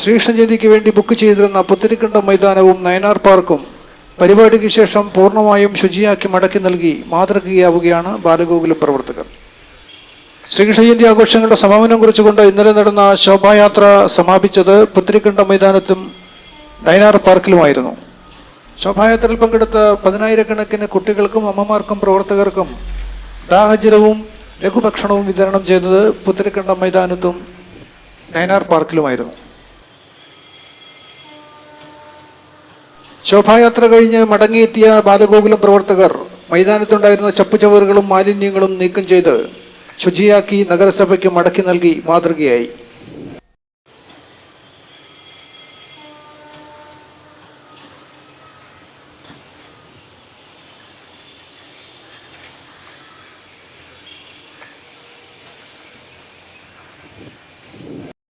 ശ്രീകൃഷ്ണജയന്തിക്ക് വേണ്ടി ബുക്ക് ചെയ്തിരുന്ന പുത്തിരിക്കണ്ടം മൈതാനവും നയനാർ പാർക്കും പരിപാടിക്ക് ശേഷം പൂർണമായും ശുചിയാക്കി മടക്കി നൽകി മാതൃകയാവുകയാണ് ബാലഗോകുലം പ്രവർത്തകർ. ശ്രീകൃഷ്ണ ജയന്തി ആഘോഷങ്ങളുടെ സമാപനം കുറിച്ചുകൊണ്ട് ഇന്നലെ നടന്ന ശോഭായാത്ര സമാപിച്ചത് പുത്തിരിക്കണ്ടം മൈതാനത്തും നയനാർ പാർക്കിലുമായിരുന്നു. ശോഭായാത്രയിൽ പങ്കെടുത്ത പതിനായിരക്കണക്കിന് കുട്ടികൾക്കും അമ്മമാർക്കും പ്രവർത്തകർക്കും ദാഹജലവും ലഘുഭക്ഷണവും വിതരണം ചെയ്തത് പുത്തിരിക്കണ്ടം മൈതാനത്തും നയനാർ പാർക്കിലുമായിരുന്നു. ശോഭായാത്ര കഴിഞ്ഞ് മടങ്ങിയെത്തിയ ബാലഗോകുലം പ്രവർത്തകർ മൈതാനത്തുണ്ടായിരുന്ന ചപ്പുചവറുകളും മാലിന്യങ്ങളും നീക്കം ചെയ്ത് ശുചിയാക്കി നഗരസഭയ്ക്ക് മടക്കി നൽകി മാതൃകയായി.